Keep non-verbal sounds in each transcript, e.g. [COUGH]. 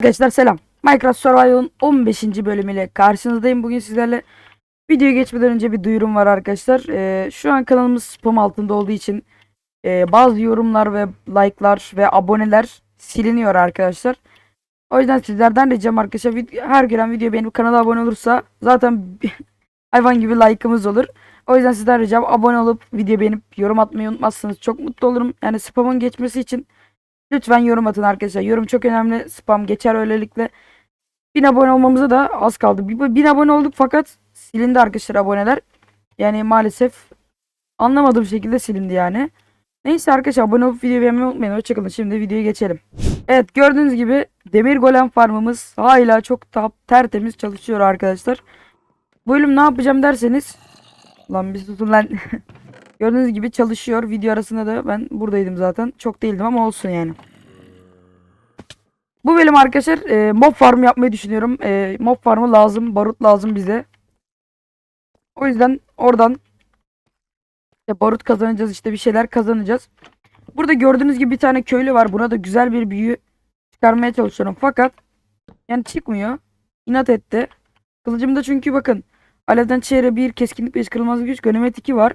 Arkadaşlar selam. Minecraft Survival'ın 15. bölümüyle karşınızdayım. Bugün sizlerle videoya geçmeden önce bir duyurum var arkadaşlar. Ee, şu an kanalımız spam altında olduğu için e, bazı yorumlar ve like'lar ve aboneler siliniyor arkadaşlar. O yüzden sizlerden ricam arkadaşlar her gören video beğenip kanala abone olursa zaten [LAUGHS] hayvan gibi like'ımız olur. O yüzden sizden ricam abone olup video beğenip yorum atmayı unutmazsanız çok mutlu olurum. Yani spamın geçmesi için Lütfen yorum atın arkadaşlar. Yorum çok önemli. Spam geçer öylelikle. 1000 abone olmamıza da az kaldı. 1000 abone olduk fakat silindi arkadaşlar aboneler. Yani maalesef anlamadığım şekilde silindi yani. Neyse arkadaşlar abone olup videoyu beğenmeyi unutmayın. Hoşçakalın. Şimdi videoya geçelim. Evet gördüğünüz gibi demir golem farmımız hala çok ta- tertemiz çalışıyor arkadaşlar. Bu bölüm ne yapacağım derseniz. Lan bir susun lan. [LAUGHS] Gördüğünüz gibi çalışıyor. Video arasında da ben buradaydım zaten. Çok değildim ama olsun yani. Bu bölüm arkadaşlar e, mob farm yapmayı düşünüyorum. E, mob farmı lazım. Barut lazım bize. O yüzden oradan işte barut kazanacağız işte bir şeyler kazanacağız. Burada gördüğünüz gibi bir tane köylü var. Buna da güzel bir büyü çıkarmaya çalışıyorum. Fakat yani çıkmıyor. İnat etti. Kılıcımda çünkü bakın alevden çeyre bir keskinlik beş kırılmaz güç ganimet 2 var.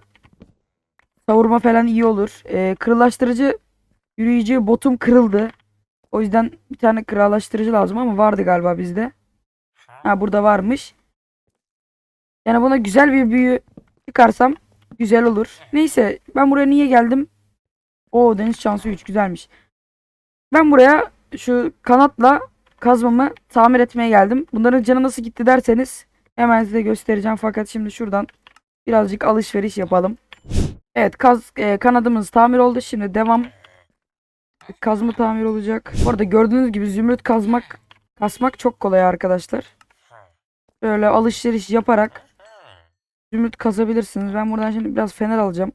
Savurma falan iyi olur. Ee, kırılaştırıcı yürüyücü botum kırıldı. O yüzden bir tane kırılaştırıcı lazım ama vardı galiba bizde. Ha burada varmış. Yani buna güzel bir büyü çıkarsam güzel olur. Neyse ben buraya niye geldim? O deniz şansı 3 güzelmiş. Ben buraya şu kanatla kazmamı tamir etmeye geldim. Bunların canı nasıl gitti derseniz hemen size göstereceğim. Fakat şimdi şuradan birazcık alışveriş yapalım. Evet kaz e, kanadımız tamir oldu. Şimdi devam. Kazma tamir olacak. Bu arada gördüğünüz gibi zümrüt kazmak kasmak çok kolay arkadaşlar. Böyle alışveriş yaparak zümrüt kazabilirsiniz. Ben buradan şimdi biraz fener alacağım.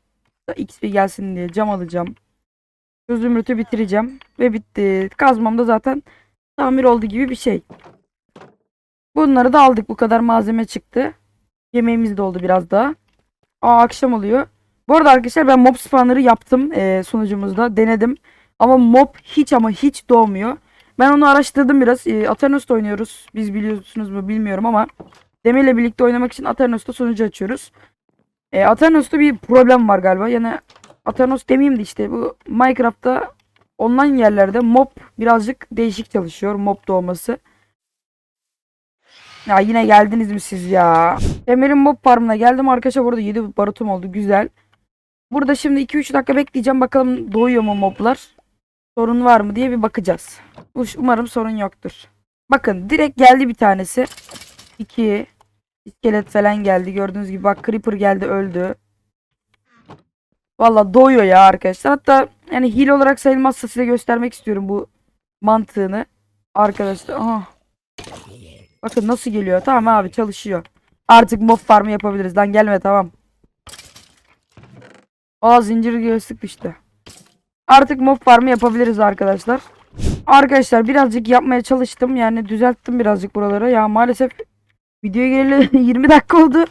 XP gelsin diye cam alacağım. Şu zümrütü bitireceğim. Ve bitti. Kazmam da zaten tamir oldu gibi bir şey. Bunları da aldık. Bu kadar malzeme çıktı. Yemeğimiz de oldu biraz daha. Aa akşam oluyor. Bu arada arkadaşlar ben mob spawner'ı yaptım e, sunucumuzda denedim. Ama mob hiç ama hiç doğmuyor. Ben onu araştırdım biraz. E, Aternos'ta oynuyoruz. Biz biliyorsunuz mu bilmiyorum ama Demir ile birlikte oynamak için Aternos'ta sunucu açıyoruz. E, Aternos'ta bir problem var galiba. Yani Aternos demeyeyim de işte bu Minecraft'ta online yerlerde mob birazcık değişik çalışıyor. Mob doğması. Ya yine geldiniz mi siz ya? Demir'in mob farmına geldim arkadaşlar. Burada 7 barutum oldu. Güzel. Burada şimdi 2-3 dakika bekleyeceğim. Bakalım doğuyor mu moblar? Sorun var mı diye bir bakacağız. Umarım sorun yoktur. Bakın direkt geldi bir tanesi. 2 iskelet falan geldi. Gördüğünüz gibi bak creeper geldi öldü. Valla doğuyor ya arkadaşlar. Hatta yani hile olarak sayılmazsa size göstermek istiyorum bu mantığını. Arkadaşlar. Aha. Bakın nasıl geliyor. Tamam abi çalışıyor. Artık mob farmı yapabiliriz. Lan gelme tamam. Aa zincir sıktı işte. Artık mob farmı yapabiliriz arkadaşlar. Arkadaşlar birazcık yapmaya çalıştım. Yani düzelttim birazcık buraları. Ya maalesef videoya geleli [LAUGHS] 20 dakika oldu.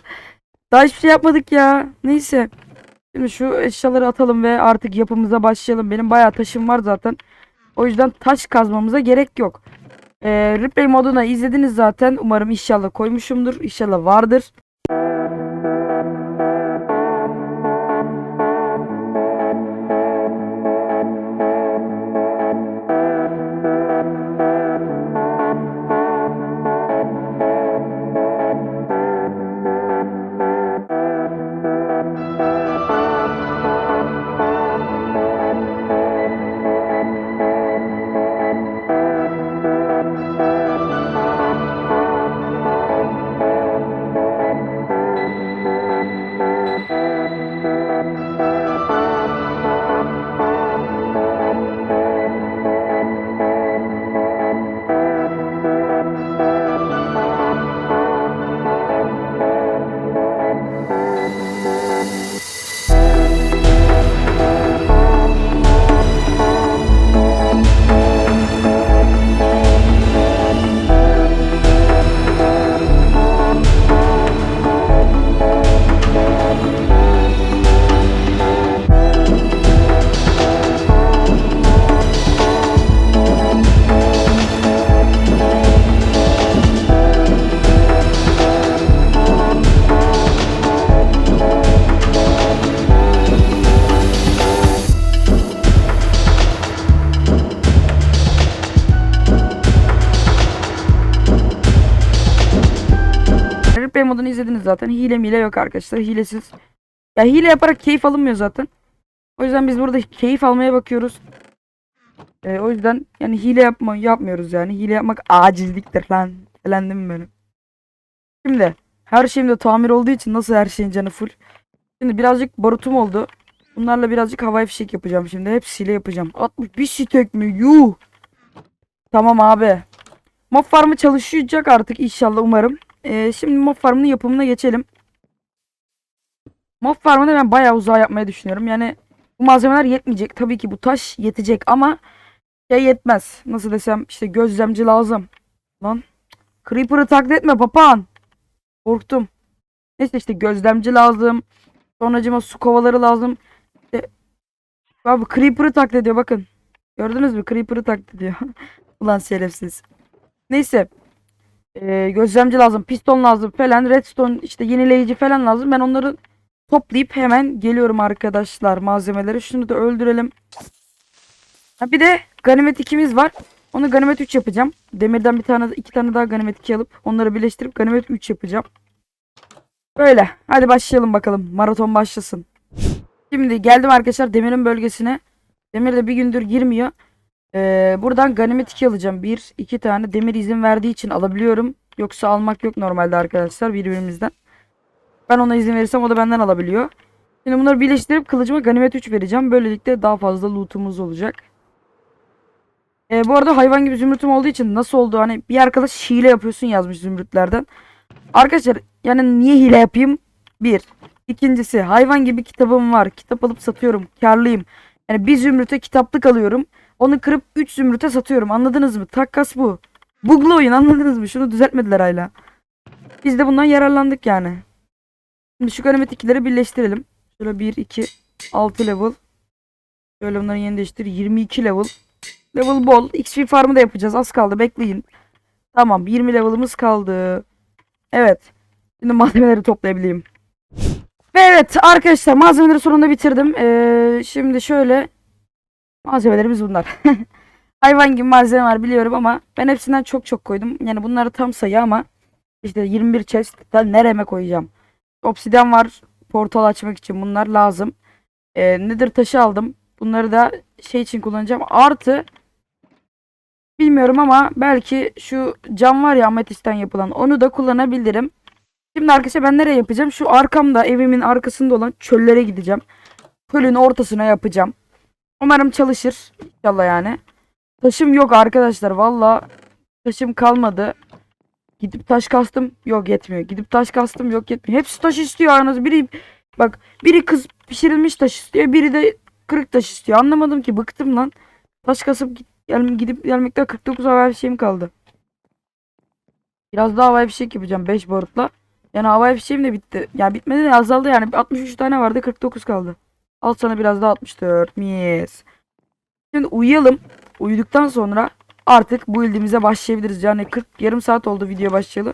Daha hiçbir şey yapmadık ya. Neyse. Şimdi şu eşyaları atalım ve artık yapımıza başlayalım. Benim bayağı taşım var zaten. O yüzden taş kazmamıza gerek yok. Ee, replay moduna izlediniz zaten. Umarım inşallah koymuşumdur. İnşallah vardır. Zaten. Hile mile yok arkadaşlar. Hilesiz. Ya hile yaparak keyif alınmıyor zaten. O yüzden biz burada keyif almaya bakıyoruz. Ee, o yüzden yani hile yapma yapmıyoruz yani. Hile yapmak acizliktir lan. Elendim benim. Şimdi her şeyim de tamir olduğu için nasıl her şeyin canı full. Şimdi birazcık barutum oldu. Bunlarla birazcık havai fişek yapacağım şimdi. Hepsiyle yapacağım. 61 stek mi? Yuh. Tamam abi. Mob farmı çalışacak artık inşallah umarım. Ee, şimdi mob farmının yapımına geçelim. Mob farmını ben bayağı uzağa yapmayı düşünüyorum. Yani bu malzemeler yetmeyecek. Tabii ki bu taş yetecek ama şey yetmez. Nasıl desem işte gözlemci lazım. Lan. Creeper'ı taklit etme papağan. Korktum. Neyse işte gözlemci lazım. Sonracıma su kovaları lazım. İşte, abi Creeper'ı taklit ediyor bakın. Gördünüz mü? Creeper'ı taklit ediyor. [LAUGHS] Ulan şerefsiz. Neyse. Ee, gözlemci lazım. Piston lazım falan. Redstone işte yenileyici falan lazım. Ben onları toplayıp hemen geliyorum arkadaşlar malzemeleri. Şunu da öldürelim. Ha, bir de ganimet 2'miz var. Onu ganimet 3 yapacağım. Demirden bir tane iki tane daha ganimet 2 alıp onları birleştirip ganimet 3 yapacağım. Böyle. Hadi başlayalım bakalım. Maraton başlasın. Şimdi geldim arkadaşlar demirin bölgesine. Demir de bir gündür girmiyor. Ee, buradan ganimet 2 alacağım. Bir, iki tane demir izin verdiği için alabiliyorum. Yoksa almak yok normalde arkadaşlar birbirimizden. Ben ona izin verirsem o da benden alabiliyor. Şimdi bunları birleştirip kılıcıma ganimet 3 vereceğim. Böylelikle daha fazla lootumuz olacak. Ee, bu arada hayvan gibi zümrütüm olduğu için nasıl oldu hani bir arkadaş hile yapıyorsun yazmış zümrütlerden. Arkadaşlar yani niye hile yapayım? Bir. İkincisi hayvan gibi kitabım var. Kitap alıp satıyorum. Karlıyım. Yani bir zümrüte kitaplık alıyorum. Onu kırıp 3 zümrüte satıyorum. Anladınız mı? Takkas bu. Bug'lu oyun anladınız mı? Şunu düzeltmediler hala. Biz de bundan yararlandık yani. Şimdi şu ganimet ikileri birleştirelim. Şöyle 1, 2, 6 level. Şöyle bunları yeni değiştir. 22 level. Level bol. XP farmı da yapacağız. Az kaldı. Bekleyin. Tamam. 20 level'ımız kaldı. Evet. Şimdi malzemeleri toplayabileyim. Ve evet arkadaşlar malzemeleri sonunda bitirdim. Ee, şimdi şöyle malzemelerimiz bunlar. [LAUGHS] Hayvan gibi malzeme var biliyorum ama ben hepsinden çok çok koydum. Yani bunları tam sayı ama işte 21 chest nereme koyacağım. Obsidian var portal açmak için bunlar lazım. Ee, Nether taşı aldım. Bunları da şey için kullanacağım. Artı bilmiyorum ama belki şu cam var ya ametisten yapılan onu da kullanabilirim. Şimdi arkadaşlar ben nereye yapacağım? Şu arkamda evimin arkasında olan çöllere gideceğim. Çölün ortasına yapacağım. Umarım çalışır. İnşallah yani. Taşım yok arkadaşlar. Valla taşım kalmadı. Gidip taş kastım. Yok yetmiyor. Gidip taş kastım. Yok yetmiyor. Hepsi taş istiyor aranız. Biri bak biri kız pişirilmiş taş istiyor. Biri de kırık taş istiyor. Anlamadım ki. Bıktım lan. Taş kasıp git, gel, gidip gelmekte 49 havai fişeğim kaldı. Biraz daha havai fişek yapacağım 5 barutla. Yani havai fişeğim de bitti. Yani bitmedi de azaldı yani. 63 tane vardı 49 kaldı. Al sana biraz daha 64. Mis. Şimdi uyuyalım. Uyuduktan sonra artık bu build'imize başlayabiliriz. Yani 40 yarım saat oldu video başlayalı.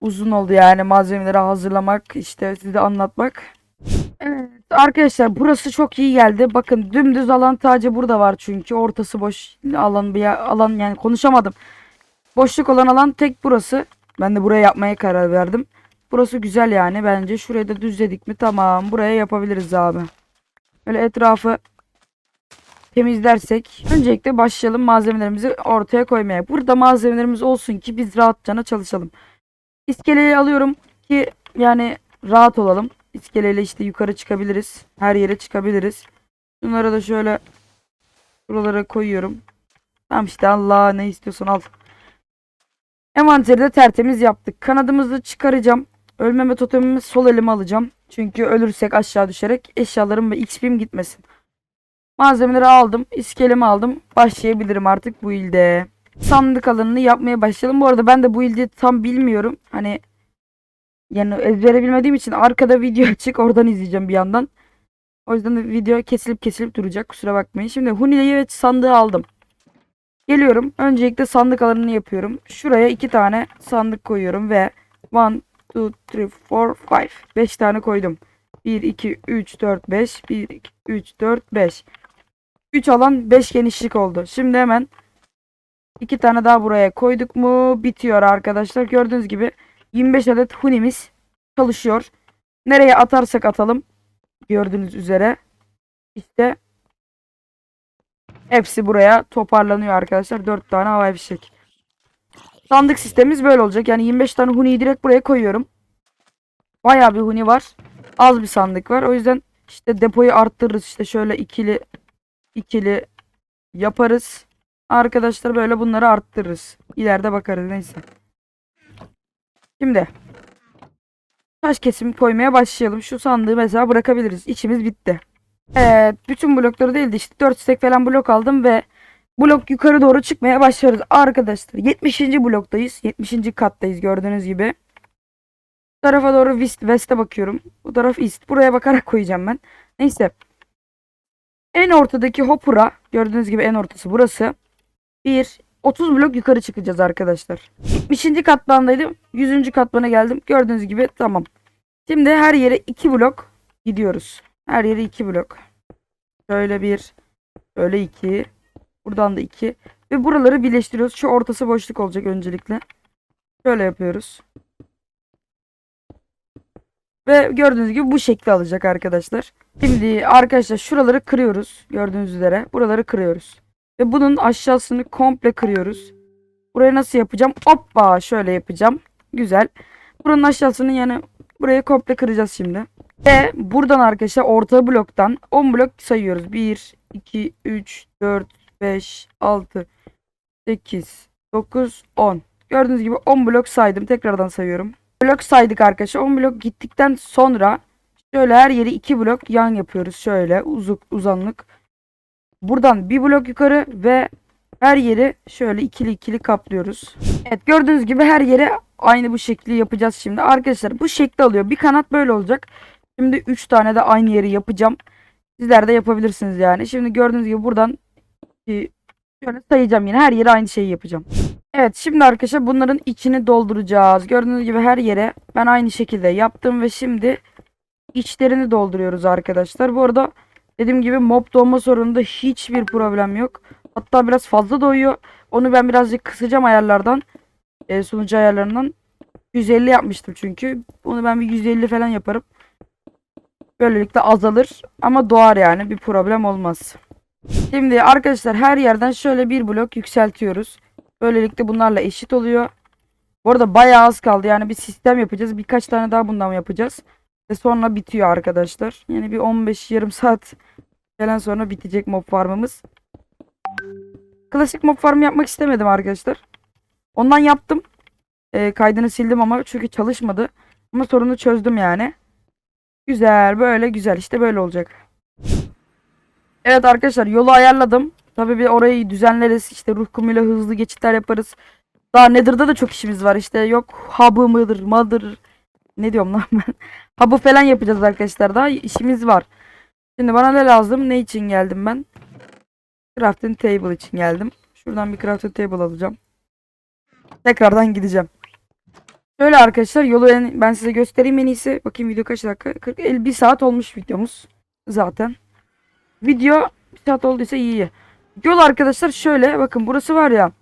Uzun oldu yani malzemeleri hazırlamak işte size anlatmak. Evet arkadaşlar burası çok iyi geldi. Bakın dümdüz alan tacı burada var çünkü ortası boş alan bir yer- alan yani konuşamadım. Boşluk olan alan tek burası. Ben de buraya yapmaya karar verdim. Burası güzel yani bence. Şurayı da düzledik mi tamam. Buraya yapabiliriz abi. Böyle etrafı temizlersek. Öncelikle başlayalım malzemelerimizi ortaya koymaya. Burada malzemelerimiz olsun ki biz rahatça çalışalım. İskeleyi alıyorum ki yani rahat olalım. İskeleyle işte yukarı çıkabiliriz. Her yere çıkabiliriz. Bunları da şöyle buralara koyuyorum. Tamam işte Allah ne istiyorsan al. Envanteri de tertemiz yaptık. Kanadımızı çıkaracağım. Ölmeme totemimi sol elime alacağım. Çünkü ölürsek aşağı düşerek eşyalarım ve XP'm gitmesin. Malzemeleri aldım. iskelemi aldım. Başlayabilirim artık bu ilde. Sandık alanını yapmaya başlayalım. Bu arada ben de bu ilde tam bilmiyorum. Hani yani ezbere bilmediğim için arkada video [LAUGHS] açık. Oradan izleyeceğim bir yandan. O yüzden de video kesilip kesilip duracak. Kusura bakmayın. Şimdi Hunile'yi ve sandığı aldım. Geliyorum. Öncelikle sandık alanını yapıyorum. Şuraya iki tane sandık koyuyorum ve 1, 2, 3, 4, 5. 5 tane koydum. 1, 2, 3, 4, 5. 1, 2, 3, 4, 5. 3 alan 5 genişlik oldu. Şimdi hemen iki tane daha buraya koyduk mu bitiyor arkadaşlar. Gördüğünüz gibi 25 adet hunimiz çalışıyor. Nereye atarsak atalım. Gördüğünüz üzere. İşte hepsi buraya toparlanıyor arkadaşlar. 4 tane havai fişek. Sandık sistemimiz böyle olacak. Yani 25 tane huniyi direkt buraya koyuyorum. Bayağı bir huni var. Az bir sandık var. O yüzden işte depoyu arttırırız. İşte şöyle ikili ikili yaparız. Arkadaşlar böyle bunları arttırırız. İleride bakarız neyse. Şimdi taş kesim koymaya başlayalım. Şu sandığı mesela bırakabiliriz. İçimiz bitti. Evet, bütün blokları değil de işte 4 stack falan blok aldım ve blok yukarı doğru çıkmaya başlıyoruz. Arkadaşlar 70. bloktayız. 70. kattayız gördüğünüz gibi. Bu tarafa doğru west, west'e bakıyorum. Bu taraf east. Buraya bakarak koyacağım ben. Neyse. En ortadaki hopper'a gördüğünüz gibi en ortası burası. 1 30 blok yukarı çıkacağız arkadaşlar. 70. katmandaydım. 100. katmana geldim. Gördüğünüz gibi tamam. Şimdi her yere 2 blok gidiyoruz. Her yere 2 blok. Şöyle bir, şöyle 2. Buradan da 2. Ve buraları birleştiriyoruz. Şu ortası boşluk olacak öncelikle. Şöyle yapıyoruz. Ve gördüğünüz gibi bu şekli alacak arkadaşlar. Şimdi arkadaşlar şuraları kırıyoruz. Gördüğünüz üzere. Buraları kırıyoruz. Ve bunun aşağısını komple kırıyoruz. Burayı nasıl yapacağım? Hoppa şöyle yapacağım. Güzel. Buranın aşağısını yani burayı komple kıracağız şimdi. Ve buradan arkadaşlar orta bloktan 10 blok sayıyoruz. 1, 2, 3, 4, 5, 6, 8, 9, 10. Gördüğünüz gibi 10 blok saydım. Tekrardan sayıyorum. Blok saydık arkadaşlar. 10 blok gittikten sonra şöyle her yeri 2 blok yan yapıyoruz. Şöyle uzuk uzanlık. Buradan bir blok yukarı ve her yeri şöyle ikili ikili kaplıyoruz. Evet gördüğünüz gibi her yere aynı bu şekli yapacağız şimdi. Arkadaşlar bu şekli alıyor. Bir kanat böyle olacak. Şimdi 3 tane de aynı yeri yapacağım. Sizler de yapabilirsiniz yani. Şimdi gördüğünüz gibi buradan e, şöyle sayacağım yine. Her yere aynı şeyi yapacağım. Evet şimdi arkadaşlar bunların içini dolduracağız. Gördüğünüz gibi her yere ben aynı şekilde yaptım ve şimdi içlerini dolduruyoruz arkadaşlar. Bu arada dediğim gibi mob doğma sorununda hiçbir problem yok. Hatta biraz fazla doğuyor. Onu ben birazcık kısacağım ayarlardan. E, sunucu ayarlarından. 150 yapmıştım çünkü. Onu ben bir 150 falan yaparım. Böylelikle azalır. Ama doğar yani. Bir problem olmaz. Şimdi arkadaşlar her yerden şöyle bir blok yükseltiyoruz. Böylelikle bunlarla eşit oluyor. Bu arada bayağı az kaldı. Yani bir sistem yapacağız. Birkaç tane daha bundan yapacağız. Ve sonra bitiyor arkadaşlar. Yani bir 15 yarım saat falan sonra bitecek mob farmımız. Klasik mob farm yapmak istemedim arkadaşlar. Ondan yaptım. Ee, kaydını sildim ama çünkü çalışmadı. Ama sorunu çözdüm yani. Güzel böyle güzel işte böyle olacak. Evet arkadaşlar yolu ayarladım. Tabii bir orayı düzenleriz. İşte ruh kumuyla hızlı geçitler yaparız. Daha Nether'da da çok işimiz var. İşte yok hub'ı mıdır mıdır. Ne diyorum lan ben. [LAUGHS] Hub'ı falan yapacağız arkadaşlar. Daha işimiz var. Şimdi bana ne lazım? Ne için geldim ben? Crafting table için geldim. Şuradan bir crafting table alacağım. Tekrardan gideceğim. Şöyle arkadaşlar yolu en- ben size göstereyim en iyisi. Bakayım video kaç dakika? 40 50 bir saat olmuş videomuz zaten. Video bir saat olduysa iyi. Yol arkadaşlar şöyle bakın burası var ya.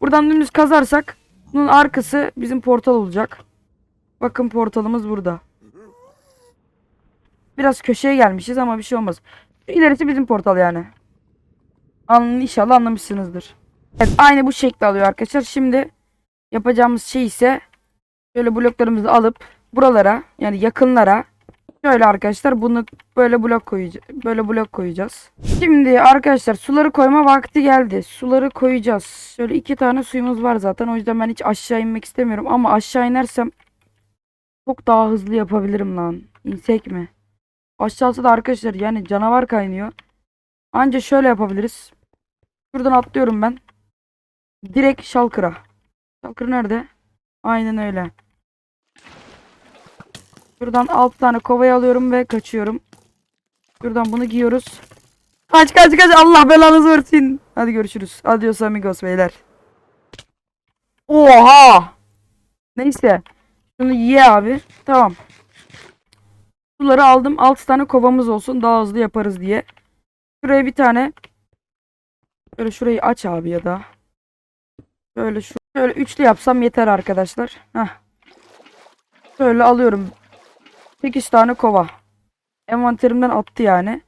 Buradan dümdüz kazarsak bunun arkası bizim portal olacak. Bakın portalımız burada. Biraz köşeye gelmişiz ama bir şey olmaz. İlerisi bizim portal yani. Anladın inşallah anlamışsınızdır. Evet aynı bu şekli alıyor arkadaşlar. Şimdi yapacağımız şey ise şöyle bloklarımızı alıp buralara yani yakınlara şöyle arkadaşlar bunu böyle blok koyacağız. Böyle blok koyacağız. Şimdi arkadaşlar suları koyma vakti geldi. Suları koyacağız. Şöyle iki tane suyumuz var zaten. O yüzden ben hiç aşağı inmek istemiyorum. Ama aşağı inersem çok daha hızlı yapabilirim lan. İnsek mi? Aşağısı da arkadaşlar yani canavar kaynıyor. Anca şöyle yapabiliriz. Şuradan atlıyorum ben. Direkt Shulker'a. Shulker nerede? Aynen öyle. Şuradan 6 tane kovayı alıyorum ve kaçıyorum. Şuradan bunu giyiyoruz. Kaç kaç kaç Allah belanızı versin. Hadi görüşürüz. Adios amigos beyler. Oha. Neyse. Şunu ye abi. Tamam. Suları aldım. 6 tane kovamız olsun. Daha hızlı yaparız diye. Şuraya bir tane. Şöyle şurayı aç abi ya da. Şöyle şu. Şöyle üçlü yapsam yeter arkadaşlar. Heh. Şöyle alıyorum. 8 tane kova. Envanterimden attı yani.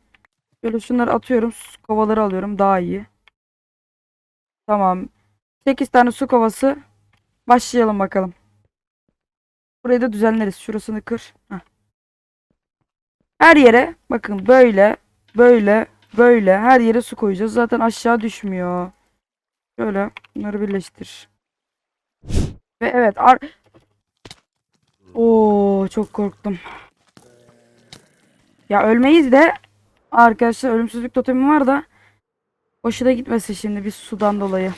Şöyle şunları atıyorum. Kovaları alıyorum. Daha iyi. Tamam. 8 tane su kovası. Başlayalım bakalım. Burayı da düzenleriz. Şurasını kır. Heh. Her yere bakın böyle böyle böyle her yere su koyacağız. Zaten aşağı düşmüyor. Şöyle bunları birleştir. Ve evet Oo çok korktum. Ya ölmeyiz de arkadaşlar ölümsüzlük totemim var da hoşuna gitmesin şimdi biz sudan dolayı.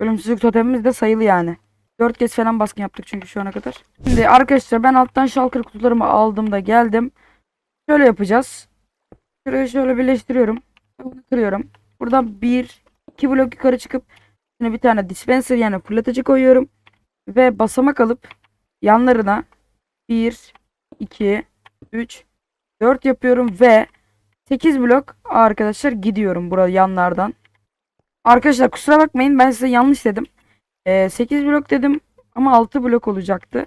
Ölümsüzlük totemimiz de sayılı yani. 4 kez falan baskın yaptık çünkü şu ana kadar. Şimdi arkadaşlar ben alttan şalkır kutularımı aldım da geldim. Şöyle yapacağız. Şurayı şöyle birleştiriyorum. Bunu kırıyorum. Buradan bir, iki blok yukarı çıkıp yine bir tane dispenser yani fırlatıcı koyuyorum. Ve basamak alıp yanlarına 1, 2, 3, 4 yapıyorum ve 8 blok arkadaşlar gidiyorum burada yanlardan. Arkadaşlar kusura bakmayın ben size yanlış dedim. Ee, 8 blok dedim ama 6 blok olacaktı.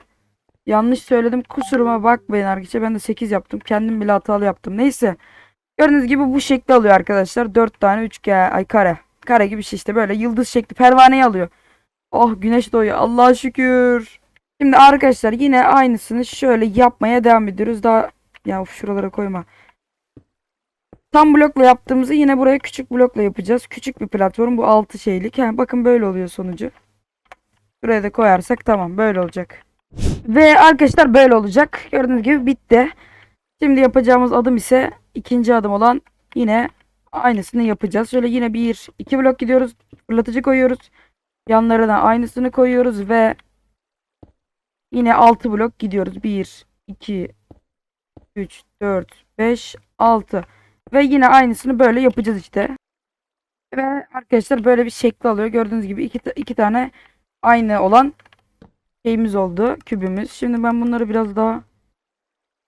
Yanlış söyledim. Kusuruma bakmayın arkadaşlar. Ben de 8 yaptım. Kendim bile hatalı yaptım. Neyse. Gördüğünüz gibi bu şekli alıyor arkadaşlar. 4 tane üçgen ay kare. Kare gibi bir şey işte böyle yıldız şekli pervaneyi alıyor. Oh güneş doğuyor. Allah'a şükür. Şimdi arkadaşlar yine aynısını şöyle yapmaya devam ediyoruz. Daha ya of, şuralara koyma. Tam blokla yaptığımızı yine buraya küçük blokla yapacağız. Küçük bir platform bu 6 şeylik. Yani bakın böyle oluyor sonucu. Buraya da koyarsak tamam böyle olacak. Ve arkadaşlar böyle olacak. Gördüğünüz gibi bitti. Şimdi yapacağımız adım ise ikinci adım olan yine aynısını yapacağız. Şöyle yine bir iki blok gidiyoruz. Fırlatıcı koyuyoruz. Yanlarına aynısını koyuyoruz ve yine 6 blok gidiyoruz. 1, 2, 3, 4, 5, 6. Ve yine aynısını böyle yapacağız işte. Ve arkadaşlar böyle bir şekli alıyor. Gördüğünüz gibi iki, iki tane aynı olan şeyimiz oldu. Kübümüz. Şimdi ben bunları biraz daha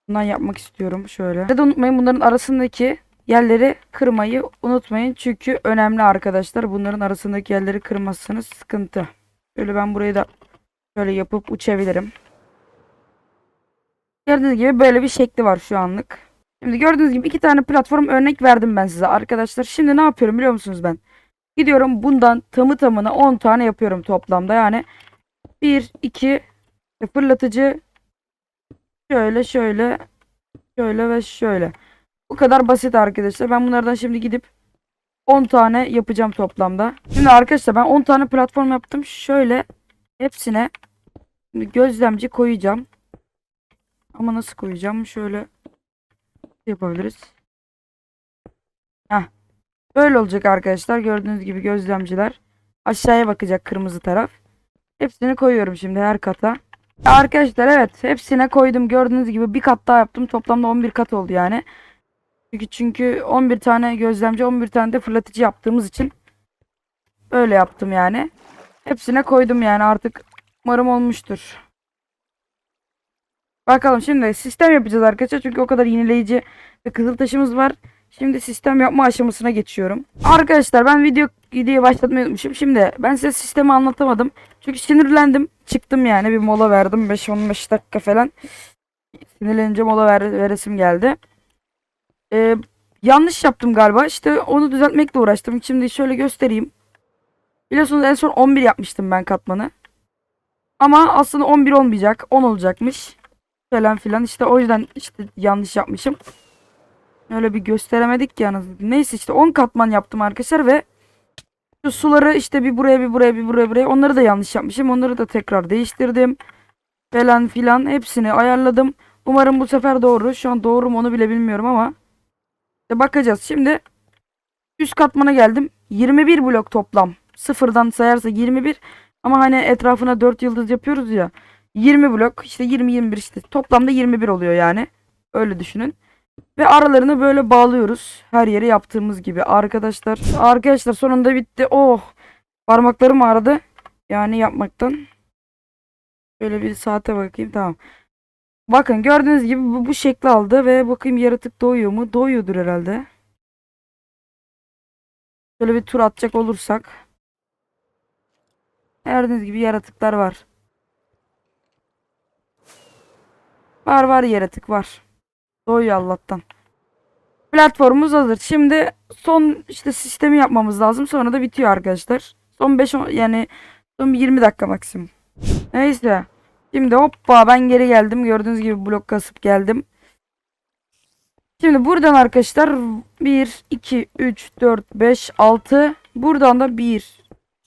bundan yapmak istiyorum. Şöyle. Ve de unutmayın bunların arasındaki yerleri kırmayı unutmayın. Çünkü önemli arkadaşlar. Bunların arasındaki yerleri kırmazsanız sıkıntı. Şöyle ben burayı da şöyle yapıp uçabilirim. Gördüğünüz gibi böyle bir şekli var şu anlık. Şimdi gördüğünüz gibi iki tane platform örnek verdim ben size arkadaşlar. Şimdi ne yapıyorum biliyor musunuz ben? Gidiyorum bundan tamı tamına 10 tane yapıyorum toplamda. Yani 1, 2 fırlatıcı şöyle şöyle şöyle ve şöyle. Bu kadar basit arkadaşlar. Ben bunlardan şimdi gidip 10 tane yapacağım toplamda. Şimdi arkadaşlar ben 10 tane platform yaptım. Şöyle hepsine gözlemci koyacağım. Ama nasıl koyacağım? Şöyle yapabiliriz. Heh. Böyle olacak arkadaşlar. Gördüğünüz gibi gözlemciler. Aşağıya bakacak kırmızı taraf. Hepsini koyuyorum şimdi her kata. Arkadaşlar evet hepsine koydum. Gördüğünüz gibi bir kat daha yaptım. Toplamda 11 kat oldu yani. Çünkü çünkü 11 tane gözlemci 11 tane de fırlatıcı yaptığımız için böyle yaptım yani. Hepsine koydum yani artık umarım olmuştur. Bakalım şimdi sistem yapacağız arkadaşlar. Çünkü o kadar yenileyici ve kızıl taşımız var. Şimdi sistem yapma aşamasına geçiyorum. Arkadaşlar ben video videoyu başlatmayı unutmuşum. Şimdi ben size sistemi anlatamadım. Çünkü sinirlendim. Çıktım yani bir mola verdim. 5-15 dakika falan. Sinirlenince mola ver, veresim geldi. Ee, yanlış yaptım galiba. İşte onu düzeltmekle uğraştım. Şimdi şöyle göstereyim. Biliyorsunuz en son 11 yapmıştım ben katmanı. Ama aslında 11 olmayacak. 10 olacakmış. Falan filan. İşte o yüzden işte yanlış yapmışım. Öyle bir gösteremedik ki yalnız. Neyse işte 10 katman yaptım arkadaşlar ve şu suları işte bir buraya bir buraya bir buraya buraya onları da yanlış yapmışım. Onları da tekrar değiştirdim. Falan filan hepsini ayarladım. Umarım bu sefer doğru. Şu an doğru mu onu bile bilmiyorum ama işte bakacağız. Şimdi üst katmana geldim. 21 blok toplam. Sıfırdan sayarsa 21 ama hani etrafına 4 yıldız yapıyoruz ya. 20 blok işte 20 21 işte toplamda 21 oluyor yani. Öyle düşünün. Ve aralarını böyle bağlıyoruz. Her yere yaptığımız gibi arkadaşlar. Arkadaşlar sonunda bitti. Oh. Parmaklarım ağrıdı. Yani yapmaktan. Şöyle bir saate bakayım. Tamam. Bakın gördüğünüz gibi bu, bu şekli aldı ve bakayım yaratık doğuyor mu? Doğuyordur herhalde. Şöyle bir tur atacak olursak. Gördüğünüz gibi yaratıklar var. Var var yaratık var. Doğuyor Allah'tan. Platformumuz hazır. Şimdi son işte sistemi yapmamız lazım. Sonra da bitiyor arkadaşlar. Son 5 yani son bir 20 dakika maksimum. Neyse. Şimdi hoppa ben geri geldim. Gördüğünüz gibi blok kasıp geldim. Şimdi buradan arkadaşlar 1, 2, 3, 4, 5, 6. Buradan da 1,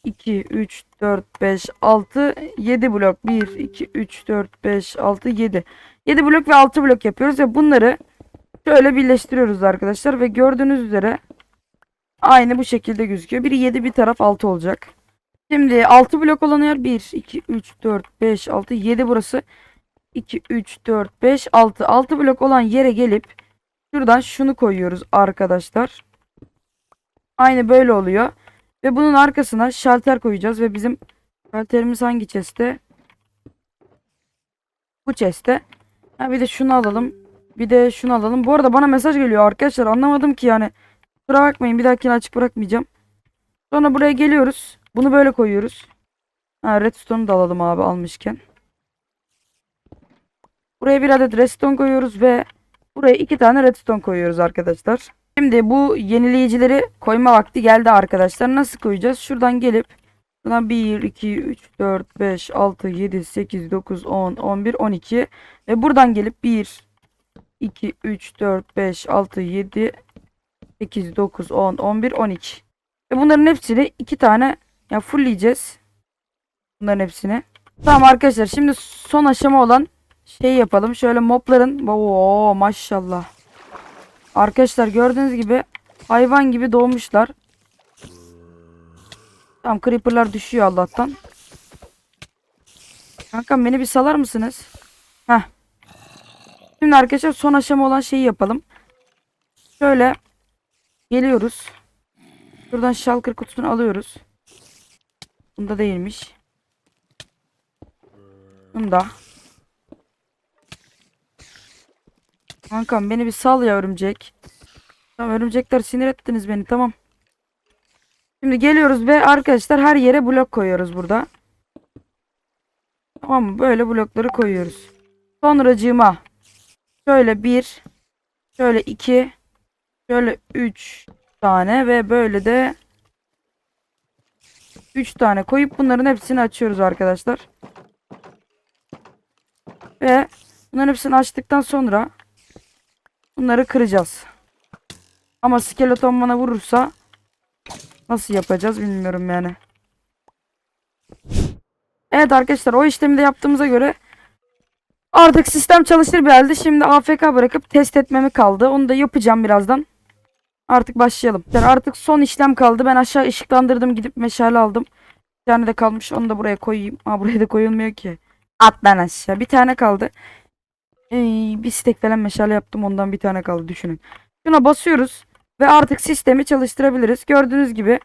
2, 3, 4, 5, 6, 7 blok. 1, 2, 3, 4, 5, 6, 7. 7 blok ve 6 blok yapıyoruz ve bunları şöyle birleştiriyoruz arkadaşlar ve gördüğünüz üzere aynı bu şekilde gözüküyor. Biri 7 bir taraf 6 olacak. Şimdi 6 blok olan yer 1, 2, 3, 4, 5, 6, 7 burası. 2, 3, 4, 5, 6. 6 blok olan yere gelip şuradan şunu koyuyoruz arkadaşlar. Aynı böyle oluyor. Ve bunun arkasına şalter koyacağız ve bizim şalterimiz hangi chest'te? Bu chest'te. Ha bir de şunu alalım. Bir de şunu alalım. Bu arada bana mesaj geliyor arkadaşlar. Anlamadım ki yani. Kusura bakmayın. Bir dahakine açık bırakmayacağım. Sonra buraya geliyoruz. Bunu böyle koyuyoruz. Ha redstone'u da alalım abi almışken. Buraya bir adet redstone koyuyoruz ve buraya iki tane redstone koyuyoruz arkadaşlar. Şimdi bu yenileyicileri koyma vakti geldi arkadaşlar. Nasıl koyacağız? Şuradan gelip Buradan 1, 2, 3, 4, 5, 6, 7, 8, 9, 10, 11, 12 ve buradan gelip 1, 2, 3, 4, 5, 6, 7, 8, 9, 10, 11, 12. Ve bunların hepsini iki tane ya fullleyeceğiz. Bunların hepsini. Tamam arkadaşlar şimdi son aşama olan şey yapalım. Şöyle mobların Oo maşallah. Arkadaşlar gördüğünüz gibi hayvan gibi doğmuşlar. Tamam creeper'lar düşüyor Allah'tan. Kankam beni bir salar mısınız? Heh. Şimdi arkadaşlar son aşama olan şeyi yapalım. Şöyle geliyoruz. Şuradan shulker kutusunu alıyoruz. Bunda değilmiş. Bunda. Kankam beni bir sal ya örümcek. Tamam örümcekler sinir ettiniz beni tamam. Şimdi geliyoruz ve arkadaşlar her yere blok koyuyoruz burada. Tamam mı? Böyle blokları koyuyoruz. Sonracığıma şöyle bir, şöyle iki, şöyle üç tane ve böyle de üç tane koyup bunların hepsini açıyoruz arkadaşlar. Ve bunların hepsini açtıktan sonra bunları kıracağız. Ama skeleton bana vurursa Nasıl yapacağız bilmiyorum yani. Evet arkadaşlar o işlemi de yaptığımıza göre artık sistem çalışır bir halde. Şimdi AFK bırakıp test etmemi kaldı. Onu da yapacağım birazdan. Artık başlayalım. Artık son işlem kaldı. Ben aşağı ışıklandırdım. Gidip meşale aldım. Bir tane de kalmış. Onu da buraya koyayım. Aa buraya da koyulmuyor ki. At ben aşağı. Bir tane kaldı. Ee, bir stek falan meşale yaptım. Ondan bir tane kaldı. Düşünün. Şuna basıyoruz. Ve artık sistemi çalıştırabiliriz. Gördüğünüz gibi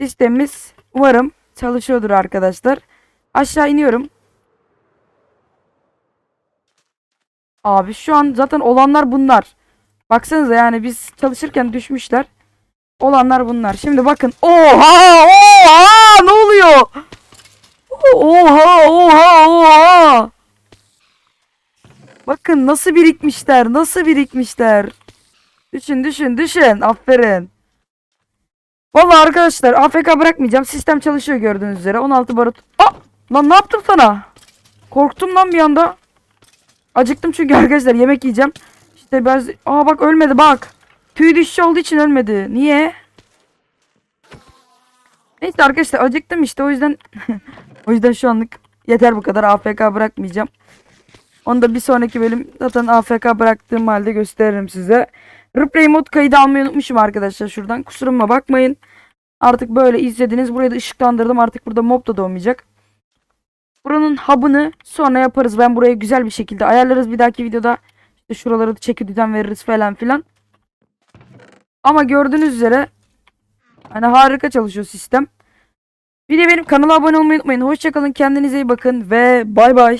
sistemimiz umarım çalışıyordur arkadaşlar. Aşağı iniyorum. Abi şu an zaten olanlar bunlar. Baksanıza yani biz çalışırken düşmüşler. Olanlar bunlar. Şimdi bakın. Oha! Oha! Ne oluyor? Oha! Oha! Oha! Bakın nasıl birikmişler. Nasıl birikmişler. Düşün düşün düşün. Aferin. Vallahi arkadaşlar AFK bırakmayacağım. Sistem çalışıyor gördüğünüz üzere. 16 barut. Aa! Lan ne yaptım sana? Korktum lan bir anda. Acıktım çünkü [LAUGHS] arkadaşlar yemek yiyeceğim. İşte biraz... Aa bak ölmedi bak. Tüy düşüşü olduğu için ölmedi. Niye? Neyse arkadaşlar acıktım işte o yüzden... [LAUGHS] o yüzden şu anlık yeter bu kadar. AFK bırakmayacağım. Onu da bir sonraki bölüm zaten AFK bıraktığım halde gösteririm size. Replay mod kaydı almayı unutmuşum arkadaşlar şuradan. Kusuruma bakmayın. Artık böyle izlediniz. Burayı da ışıklandırdım. Artık burada mob da doğmayacak. Buranın hub'ını sonra yaparız. Ben burayı güzel bir şekilde ayarlarız bir dahaki videoda. İşte şuraları da çeki düzen veririz falan filan. Ama gördüğünüz üzere hani harika çalışıyor sistem. Bir de benim kanala abone olmayı unutmayın. Hoşçakalın. Kendinize iyi bakın ve bay bay.